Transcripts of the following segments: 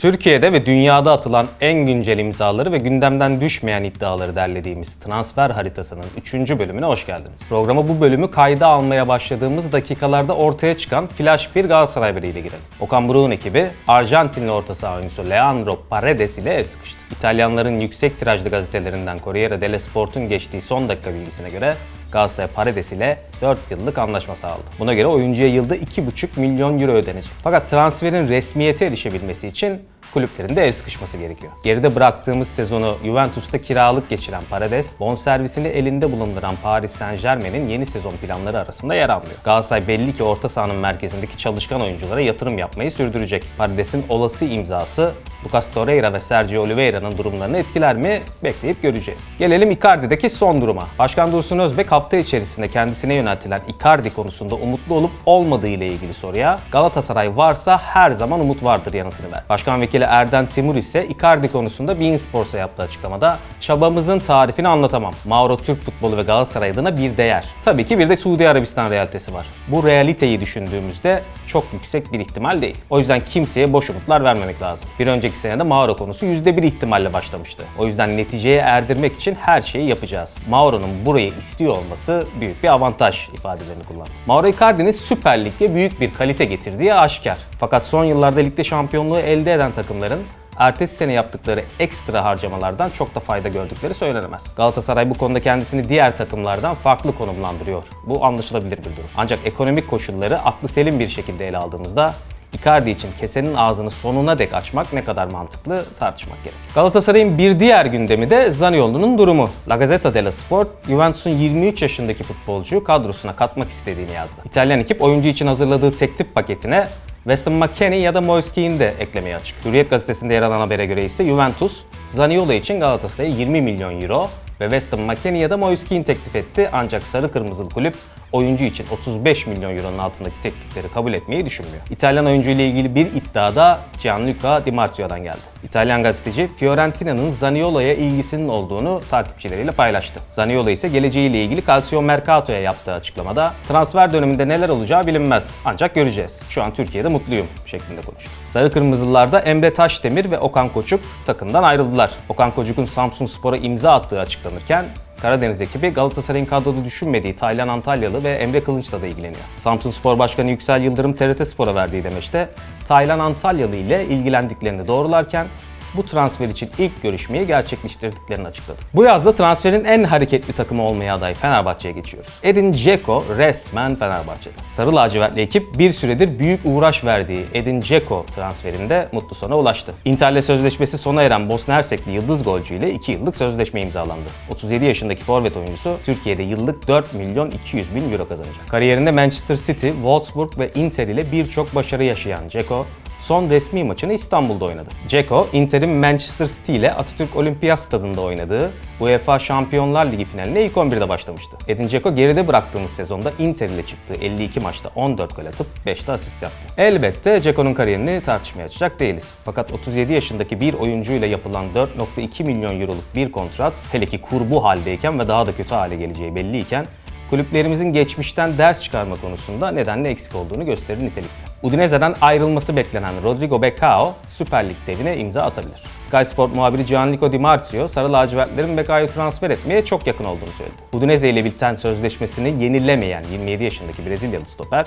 Türkiye'de ve dünyada atılan en güncel imzaları ve gündemden düşmeyen iddiaları derlediğimiz transfer haritasının 3. bölümüne hoş geldiniz. Programa bu bölümü kayda almaya başladığımız dakikalarda ortaya çıkan flash bir Galatasaray haberiyle girelim. Okan Buruk'un ekibi Arjantinli orta saha oyuncusu Leandro Paredes ile el sıkıştı. İtalyanların yüksek tirajlı gazetelerinden Corriere dello Sport'un geçtiği son dakika bilgisine göre Galatasaray Paredes ile 4 yıllık anlaşma sağladı. Buna göre oyuncuya yılda 2,5 milyon euro ödenecek. Fakat transferin resmiyete erişebilmesi için kulüplerin de el sıkışması gerekiyor. Geride bıraktığımız sezonu Juventus'ta kiralık geçiren Paredes, bonservisini elinde bulunduran Paris Saint Germain'in yeni sezon planları arasında yer almıyor. Galatasaray belli ki orta sahanın merkezindeki çalışkan oyunculara yatırım yapmayı sürdürecek. Paredes'in olası imzası Lucas Torreira ve Sergio Oliveira'nın durumlarını etkiler mi? Bekleyip göreceğiz. Gelelim Icardi'deki son duruma. Başkan Dursun Özbek hafta içerisinde kendisine yöneltilen Icardi konusunda umutlu olup olmadığı ile ilgili soruya Galatasaray varsa her zaman umut vardır yanıtını ver. Başkan Vekili Erden Timur ise Icardi konusunda Bein Sports'a yaptığı açıklamada çabamızın tarifini anlatamam. Mauro Türk futbolu ve Galatasaray adına bir değer. Tabii ki bir de Suudi Arabistan realitesi var. Bu realiteyi düşündüğümüzde çok yüksek bir ihtimal değil. O yüzden kimseye boş umutlar vermemek lazım. Bir önceki senede Mauro konusu %1 ihtimalle başlamıştı. O yüzden neticeye erdirmek için her şeyi yapacağız. Mauro'nun burayı istiyor olması büyük bir avantaj ifadelerini kullandı. Mauro Icardi'nin Süper Lig'e büyük bir kalite getirdiği aşikar. Fakat son yıllarda ligde şampiyonluğu elde eden takımların ertesi sene yaptıkları ekstra harcamalardan çok da fayda gördükleri söylenemez. Galatasaray bu konuda kendisini diğer takımlardan farklı konumlandırıyor. Bu anlaşılabilir bir durum. Ancak ekonomik koşulları aklı selim bir şekilde ele aldığımızda Icardi için kesenin ağzını sonuna dek açmak ne kadar mantıklı tartışmak gerek. Galatasaray'ın bir diğer gündemi de Zaniolo'nun durumu. La Gazzetta dello Sport, Juventus'un 23 yaşındaki futbolcuyu kadrosuna katmak istediğini yazdı. İtalyan ekip oyuncu için hazırladığı teklif paketine Weston McKennie ya da Moiske'yi de eklemeye açık. Hürriyet gazetesinde yer alan habere göre ise Juventus, Zaniolo için Galatasaray'a 20 milyon euro ve Weston McKennie ya da Moiske'yi teklif etti ancak sarı kırmızılı kulüp oyuncu için 35 milyon euronun altındaki teklifleri kabul etmeyi düşünmüyor. İtalyan oyuncu ile ilgili bir iddia da Gianluca Di Marzio'dan geldi. İtalyan gazeteci Fiorentina'nın Zaniolo'ya ilgisinin olduğunu takipçileriyle paylaştı. Zaniolo ise geleceğiyle ilgili Calcio Mercato'ya yaptığı açıklamada transfer döneminde neler olacağı bilinmez ancak göreceğiz. Şu an Türkiye'de mutluyum şeklinde konuştu. Sarı Kırmızılılarda Emre Taşdemir ve Okan Koçuk takımdan ayrıldılar. Okan Koçuk'un Samsun Spor'a imza attığı açıklanırken Karadeniz ekibi Galatasaray'ın kadroda düşünmediği Taylan Antalyalı ve Emre Kılınç'la da ilgileniyor. Samsun Spor Başkanı Yüksel Yıldırım TRT Spor'a verdiği demeçte Taylan Antalyalı ile ilgilendiklerini doğrularken bu transfer için ilk görüşmeyi gerçekleştirdiklerini açıkladı. Bu yazda transferin en hareketli takımı olmaya aday Fenerbahçe'ye geçiyoruz. Edin Dzeko resmen Fenerbahçe'de. Sarı lacivertli ekip bir süredir büyük uğraş verdiği Edin Dzeko transferinde mutlu sona ulaştı. Inter'le sözleşmesi sona eren Bosna Hersekli yıldız golcü ile 2 yıllık sözleşme imzalandı. 37 yaşındaki forvet oyuncusu Türkiye'de yıllık 4 milyon 200 bin euro kazanacak. Kariyerinde Manchester City, Wolfsburg ve Inter ile birçok başarı yaşayan Dzeko son resmi maçını İstanbul'da oynadı. Ceko, Inter'in Manchester City ile Atatürk Olimpiyat Stadında oynadığı UEFA Şampiyonlar Ligi finaline ilk 11'de başlamıştı. Edin Dzeko geride bıraktığımız sezonda Inter ile çıktığı 52 maçta 14 gol atıp 5'te asist yaptı. Elbette Ceko'nun kariyerini tartışmaya açacak değiliz. Fakat 37 yaşındaki bir oyuncuyla yapılan 4.2 milyon euroluk bir kontrat, hele ki kur bu haldeyken ve daha da kötü hale geleceği belliyken kulüplerimizin geçmişten ders çıkarma konusunda nedenle eksik olduğunu gösterir nitelikte. Udinese'den ayrılması beklenen Rodrigo Becao Süper Lig devine imza atabilir. Sky Sport muhabiri Gianluca Di Marzio, Sarı lacivertlerin Becao'yu transfer etmeye çok yakın olduğunu söyledi. Udinese ile biten sözleşmesini yenilemeyen 27 yaşındaki Brezilyalı stoper,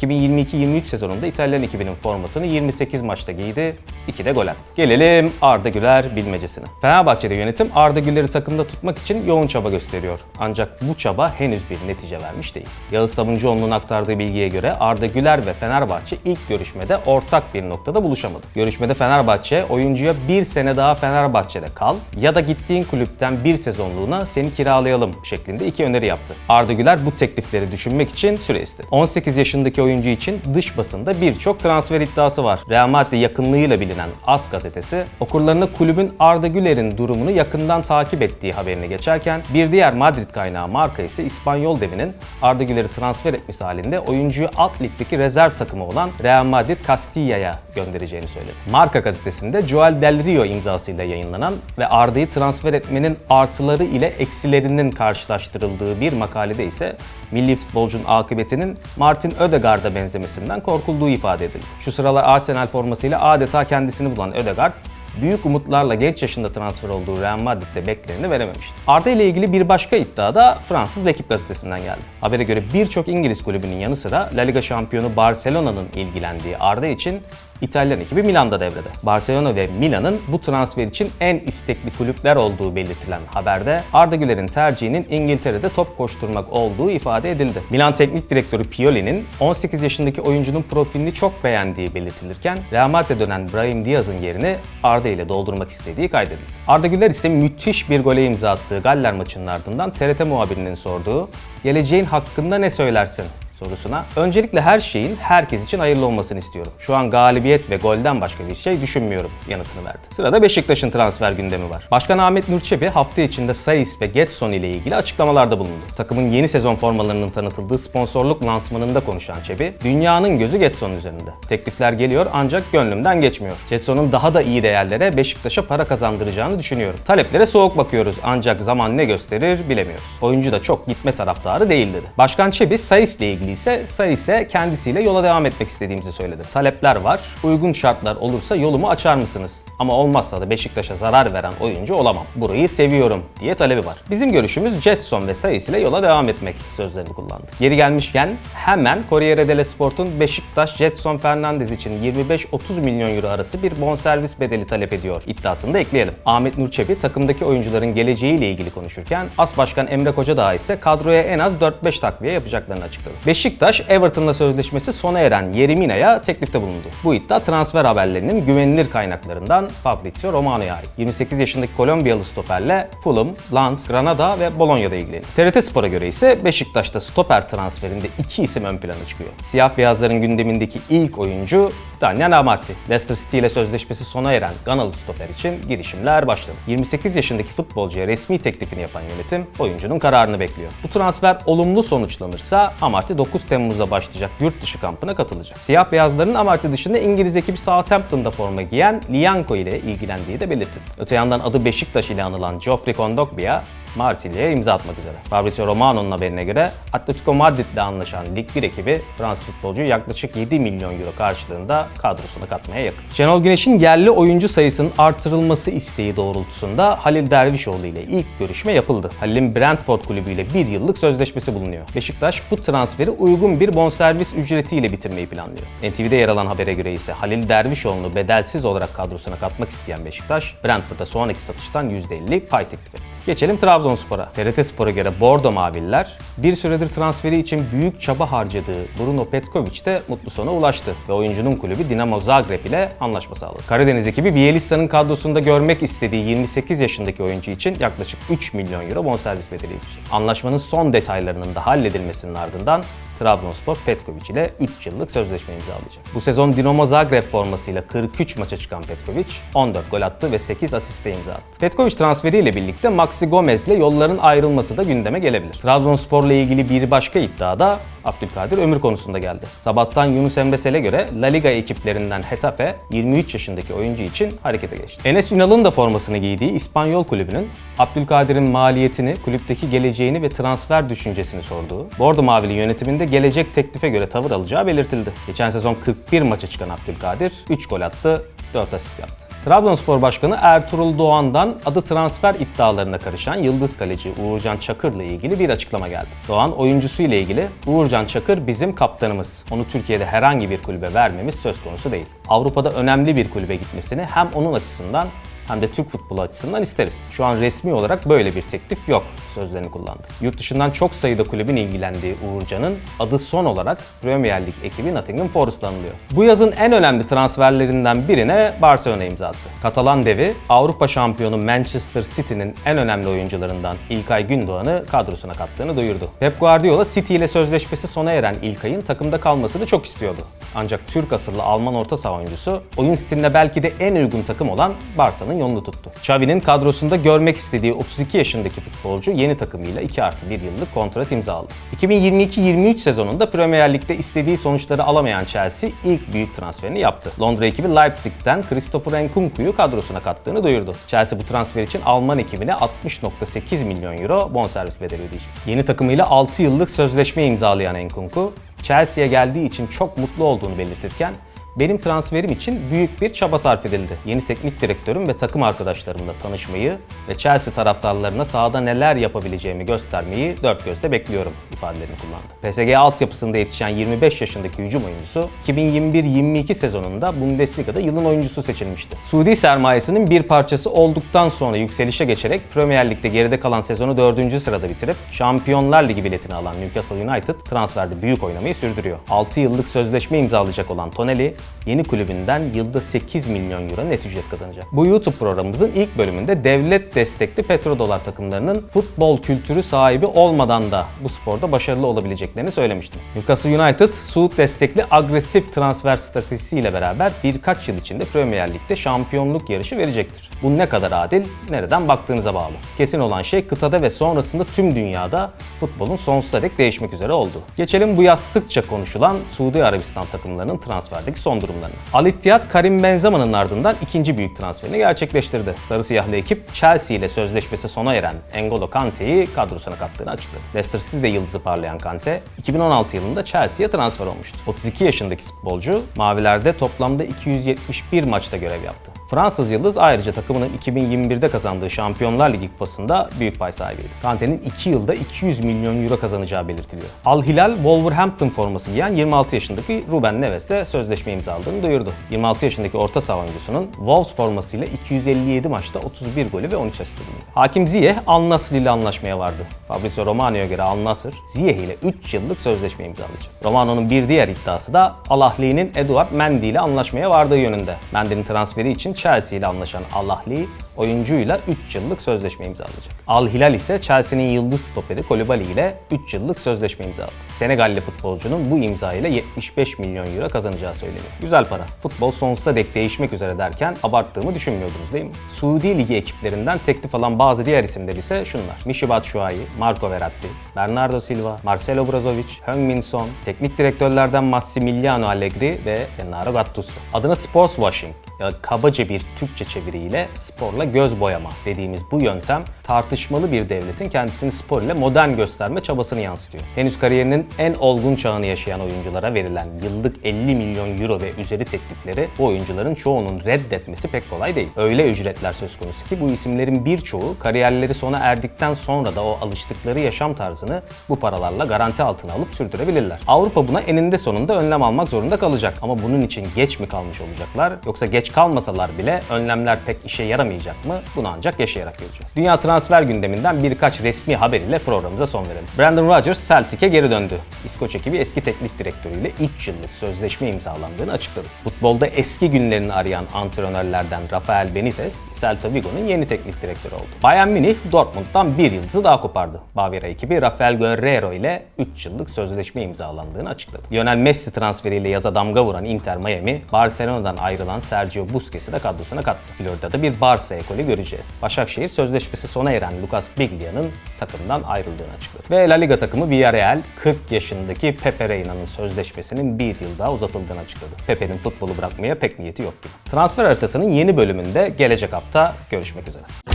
2022-23 sezonunda İtalyan ekibinin formasını 28 maçta giydi, 2 de gol attı. Gelelim Arda Güler bilmecesine. Fenerbahçe'de yönetim Arda Güler'i takımda tutmak için yoğun çaba gösteriyor. Ancak bu çaba henüz bir netice vermiş değil. Yağız Sabuncuoğlu'nun aktardığı bilgiye göre Arda Güler ve Fenerbahçe ilk görüşmede ortak bir noktada buluşamadı. Görüşmede Fenerbahçe oyuncuya bir sene daha Fenerbahçe'de kal ya da gittiğin kulüpten bir sezonluğuna seni kiralayalım şeklinde iki öneri yaptı. Arda Güler bu teklifleri düşünmek için süre istedi. 18 yaşındaki oyuncu için dış basında birçok transfer iddiası var. Real Madrid yakınlığıyla bilinen AS gazetesi okurlarına kulübün Arda Güler'in durumunu yakından takip ettiği haberini geçerken bir diğer Madrid kaynağı marka ise İspanyol devinin Arda Güler'i transfer etmesi halinde oyuncuyu alt ligdeki rezerv takımı olan Real Madrid Castilla'ya göndereceğini söyledi. Marka gazetesinde Joel Del Rio imzasıyla yayınlanan ve Arda'yı transfer etmenin artıları ile eksilerinin karşılaştırıldığı bir makalede ise milli futbolcunun akıbetinin Martin Ödegaard'a benzemesinden korkulduğu ifade edildi. Şu sıralar Arsenal formasıyla adeta kendisini bulan Ödegaard, büyük umutlarla genç yaşında transfer olduğu Real Madrid'de bekleneni verememişti. Arda ile ilgili bir başka iddia da Fransız L'Equipe gazetesinden geldi. Habere göre birçok İngiliz kulübünün yanı sıra La Liga şampiyonu Barcelona'nın ilgilendiği Arda için İtalyan ekibi Milan'da devrede. Barcelona ve Milan'ın bu transfer için en istekli kulüpler olduğu belirtilen haberde Arda Güler'in tercihinin İngiltere'de top koşturmak olduğu ifade edildi. Milan Teknik Direktörü Pioli'nin 18 yaşındaki oyuncunun profilini çok beğendiği belirtilirken Real Madrid'e dönen Brahim Diaz'ın yerini Arda ile doldurmak istediği kaydedildi. Arda Güler ise müthiş bir gole imza attığı Galler maçının ardından TRT muhabirinin sorduğu "Geleceğin hakkında ne söylersin?" Sorusuna öncelikle her şeyin herkes için hayırlı olmasını istiyorum. Şu an galibiyet ve golden başka bir şey düşünmüyorum yanıtını verdi. Sırada Beşiktaş'ın transfer gündemi var. Başkan Ahmet Nurçebi hafta içinde Sayıs ve Getson ile ilgili açıklamalarda bulundu. Takımın yeni sezon formalarının tanıtıldığı sponsorluk lansmanında konuşan Çebi, dünyanın gözü Getson üzerinde. Teklifler geliyor ancak gönlümden geçmiyor. Getson'un daha da iyi değerlere Beşiktaş'a para kazandıracağını düşünüyorum. Taleplere soğuk bakıyoruz ancak zaman ne gösterir bilemiyoruz. Oyuncu da çok gitme taraftarı değil dedi. Başkan Çebi Sayıs ile ilgili ise Sayıs'e kendisiyle yola devam etmek istediğimizi söyledi. Talepler var. Uygun şartlar olursa yolumu açar mısınız? Ama olmazsa da Beşiktaş'a zarar veren oyuncu olamam. Burayı seviyorum diye talebi var. Bizim görüşümüz Jetson ve Sayıs ile yola devam etmek sözlerini kullandı. Geri gelmişken hemen Corriere dello Sport'un Beşiktaş Jetson Fernandez için 25-30 milyon euro arası bir bonservis bedeli talep ediyor iddiasını da ekleyelim. Ahmet Nurçebi takımdaki oyuncuların geleceğiyle ilgili konuşurken As Başkan Emre Kocadağ ise kadroya en az 4-5 takviye yapacaklarını açıkladı. Beşiktaş, Everton'la sözleşmesi sona eren Yeremina'ya teklifte bulundu. Bu iddia transfer haberlerinin güvenilir kaynaklarından Fabrizio Romano'ya ait. 28 yaşındaki Kolombiyalı stoperle Fulham, Lens, Granada ve Bologna'da ilgileniyor. TRT Spor'a göre ise Beşiktaş'ta stoper transferinde iki isim ön plana çıkıyor. Siyah beyazların gündemindeki ilk oyuncu Daniel Amati. Leicester City ile sözleşmesi sona eren Ganalı stoper için girişimler başladı. 28 yaşındaki futbolcuya resmi teklifini yapan yönetim oyuncunun kararını bekliyor. Bu transfer olumlu sonuçlanırsa Amarty 9 Temmuz'da başlayacak yurt dışı kampına katılacak. Siyah beyazların Amarty dışında İngiliz ekibi Southampton'da forma giyen Lianco ile ilgilendiği de belirtildi. Öte yandan adı Beşiktaş ile anılan Geoffrey Kondogbia Marsilya'ya imza atmak üzere. Fabrizio Romano'nun haberine göre Atletico Madrid'le anlaşan Lig 1 ekibi Fransız futbolcuyu yaklaşık 7 milyon euro karşılığında kadrosuna katmaya yakın. Şenol Güneş'in yerli oyuncu sayısının artırılması isteği doğrultusunda Halil Dervişoğlu ile ilk görüşme yapıldı. Halil'in Brentford kulübüyle bir yıllık sözleşmesi bulunuyor. Beşiktaş bu transferi uygun bir bonservis ücretiyle bitirmeyi planlıyor. NTV'de yer alan habere göre ise Halil Dervişoğlu'nu bedelsiz olarak kadrosuna katmak isteyen Beşiktaş, Brentford'a sonraki satıştan %50 pay teklif etti. Geçelim Trabzonspor'a. TRT Spor'a göre Bordo Maviller bir süredir transferi için büyük çaba harcadığı Bruno Petkovic de mutlu sona ulaştı ve oyuncunun kulübü Dinamo Zagreb ile anlaşma sağladı. Karadeniz ekibi Bielitsa'nın kadrosunda görmek istediği 28 yaşındaki oyuncu için yaklaşık 3 milyon euro bonservis bedeli ödeyecek. Anlaşmanın son detaylarının da halledilmesinin ardından Trabzonspor Petkovic ile 3 yıllık sözleşme imzalayacak. Bu sezon Dinamo Zagreb formasıyla 43 maça çıkan Petkovic 14 gol attı ve 8 asiste imza attı. Petkovic transferiyle birlikte Maxi Gomez ile yolların ayrılması da gündeme gelebilir. Trabzonspor'la ilgili bir başka iddia da Abdülkadir Ömür konusunda geldi. Sabahtan Yunus Emre Sel'e göre La Liga ekiplerinden Hetafe 23 yaşındaki oyuncu için harekete geçti. Enes Ünal'ın da formasını giydiği İspanyol kulübünün Abdülkadir'in maliyetini, kulüpteki geleceğini ve transfer düşüncesini sorduğu, Bordo Mavili yönetiminde gelecek teklife göre tavır alacağı belirtildi. Geçen sezon 41 maça çıkan Abdülkadir 3 gol attı, 4 asist yaptı. Trabzonspor Başkanı Ertuğrul Doğan'dan adı transfer iddialarına karışan Yıldız Kaleci Uğurcan Çakır'la ilgili bir açıklama geldi. Doğan oyuncusu ile ilgili Uğurcan Çakır bizim kaptanımız. Onu Türkiye'de herhangi bir kulübe vermemiz söz konusu değil. Avrupa'da önemli bir kulübe gitmesini hem onun açısından hem de Türk futbolu açısından isteriz. Şu an resmi olarak böyle bir teklif yok sözlerini kullandı. Yurt dışından çok sayıda kulübün ilgilendiği Uğurcan'ın adı son olarak Premier Lig ekibi Nottingham Forest'la anılıyor. Bu yazın en önemli transferlerinden birine Barcelona imza attı. Katalan devi Avrupa şampiyonu Manchester City'nin en önemli oyuncularından İlkay Gündoğan'ı kadrosuna kattığını duyurdu. Pep Guardiola City ile sözleşmesi sona eren İlkay'ın takımda kalmasını çok istiyordu. Ancak Türk asıllı Alman orta saha oyuncusu oyun stiline belki de en uygun takım olan Barça'nın almanın yolunu tuttu. Xavi'nin kadrosunda görmek istediği 32 yaşındaki futbolcu yeni takımıyla 2 artı 1 yıllık kontrat imzaladı. 2022-23 sezonunda Premier Lig'de istediği sonuçları alamayan Chelsea ilk büyük transferini yaptı. Londra ekibi Leipzig'ten Christopher Nkunku'yu kadrosuna kattığını duyurdu. Chelsea bu transfer için Alman ekibine 60.8 milyon euro bonservis bedeli ödeyecek. Yeni takımıyla 6 yıllık sözleşme imzalayan Nkunku, Chelsea'ye geldiği için çok mutlu olduğunu belirtirken benim transferim için büyük bir çaba sarf edildi. Yeni teknik direktörüm ve takım arkadaşlarımla tanışmayı ve Chelsea taraftarlarına sahada neler yapabileceğimi göstermeyi dört gözle bekliyorum ifadelerini kullandı. PSG altyapısında yetişen 25 yaşındaki hücum oyuncusu 2021-22 sezonunda Bundesliga'da yılın oyuncusu seçilmişti. Suudi sermayesinin bir parçası olduktan sonra yükselişe geçerek Premier Lig'de geride kalan sezonu 4. sırada bitirip Şampiyonlar Ligi biletini alan Newcastle United transferde büyük oynamayı sürdürüyor. 6 yıllık sözleşme imzalayacak olan Tonelli yeni kulübünden yılda 8 milyon euro net ücret kazanacak. Bu YouTube programımızın ilk bölümünde devlet destekli petrodolar takımlarının futbol kültürü sahibi olmadan da bu sporda başarılı olabileceklerini söylemiştim. Newcastle United, Suud destekli agresif transfer stratejisiyle beraber birkaç yıl içinde Premier Lig'de şampiyonluk yarışı verecektir. Bu ne kadar adil, nereden baktığınıza bağlı. Kesin olan şey kıtada ve sonrasında tüm dünyada futbolun sonsuza dek değişmek üzere oldu. Geçelim bu yaz sıkça konuşulan Suudi Arabistan takımlarının transferdeki son durumlarına. Al Ittihad Karim Benzema'nın ardından ikinci büyük transferini gerçekleştirdi. Sarı siyahlı ekip Chelsea ile sözleşmesi sona eren N'Golo Kante'yi kadrosuna kattığını açıkladı. Leicester City'de yıldızı parlayan Kante, 2016 yılında Chelsea'ye transfer olmuştu. 32 yaşındaki futbolcu Mavilerde toplamda 271 maçta görev yaptı. Fransız Yıldız ayrıca takımının 2021'de kazandığı Şampiyonlar Ligi kupasında büyük pay sahibiydi. Kante'nin 2 yılda 200 milyon euro kazanacağı belirtiliyor. Al Hilal Wolverhampton forması giyen 26 yaşındaki Ruben Neves de sözleşme imzaladığını duyurdu. 26 yaşındaki orta saha oyuncusunun Wolves formasıyla 257 maçta 31 golü ve 13 asist bulunuyor. Hakim Ziyeh Al Nassr ile anlaşmaya vardı. Fabrizio Romano'ya göre Al Nassr Ziyeh ile 3 yıllık sözleşme imzalayacak. Romano'nun bir diğer iddiası da Al Ahli'nin Eduard Mendy ile anlaşmaya vardığı yönünde. Mendy'nin transferi için Chelsea ile anlaşan Al Ahly oyuncuyla 3 yıllık sözleşme imzalayacak. Al Hilal ise Chelsea'nin yıldız stoperi Kolibali ile 3 yıllık sözleşme imzaladı. Senegalli futbolcunun bu imza ile 75 milyon euro kazanacağı söyleniyor. Güzel para. Futbol sonsuza dek değişmek üzere derken abarttığımı düşünmüyordunuz değil mi? Suudi Ligi ekiplerinden teklif alan bazı diğer isimler ise şunlar. Michy Batshuayi, Marco Verratti, Bernardo Silva, Marcelo Brozovic, Heung-min Son, teknik direktörlerden Massimiliano Allegri ve Gennaro Gattuso. Adına sports washing ya kabaca bir Türkçe çeviriyle sporla göz boyama dediğimiz bu yöntem tartışmalı bir devletin kendisini spor ile modern gösterme çabasını yansıtıyor. Henüz kariyerinin en olgun çağını yaşayan oyunculara verilen yıllık 50 milyon euro ve üzeri teklifleri bu oyuncuların çoğunun reddetmesi pek kolay değil. Öyle ücretler söz konusu ki bu isimlerin birçoğu kariyerleri sona erdikten sonra da o alıştıkları yaşam tarzını bu paralarla garanti altına alıp sürdürebilirler. Avrupa buna eninde sonunda önlem almak zorunda kalacak ama bunun için geç mi kalmış olacaklar yoksa geç kalmasalar bile önlemler pek işe yaramayacak mı? Bunu ancak yaşayarak göreceğiz. Dünya transfer gündeminden birkaç resmi haber ile programımıza son verelim. Brandon Rodgers Celtic'e geri döndü. İskoç ekibi eski teknik direktörüyle 3 yıllık sözleşme imzalandığını açıkladı. Futbolda eski günlerini arayan antrenörlerden Rafael Benitez, Celta Vigo'nun yeni teknik direktörü oldu. Bayern Münih, Dortmund'dan bir yıldızı daha kopardı. Baviera ekibi Rafael Guerrero ile 3 yıllık sözleşme imzalandığını açıkladı. Lionel Messi transferiyle yaza damga vuran Inter Miami, Barcelona'dan ayrılan Sergio Busquets'i de kadrosuna kattı. Florida'da bir Barça ekolü göreceğiz. Başakşehir sözleşmesi sona eren Lucas Biglia'nın takımdan ayrıldığını açıkladı. Ve La Liga takımı Villarreal 40 yaşındaki Pepe Reyna'nın sözleşmesinin bir yıl daha uzatıldığını açıkladı. Pepe'nin futbolu bırakmaya pek niyeti yok gibi. Transfer haritasının yeni bölümünde gelecek hafta görüşmek üzere.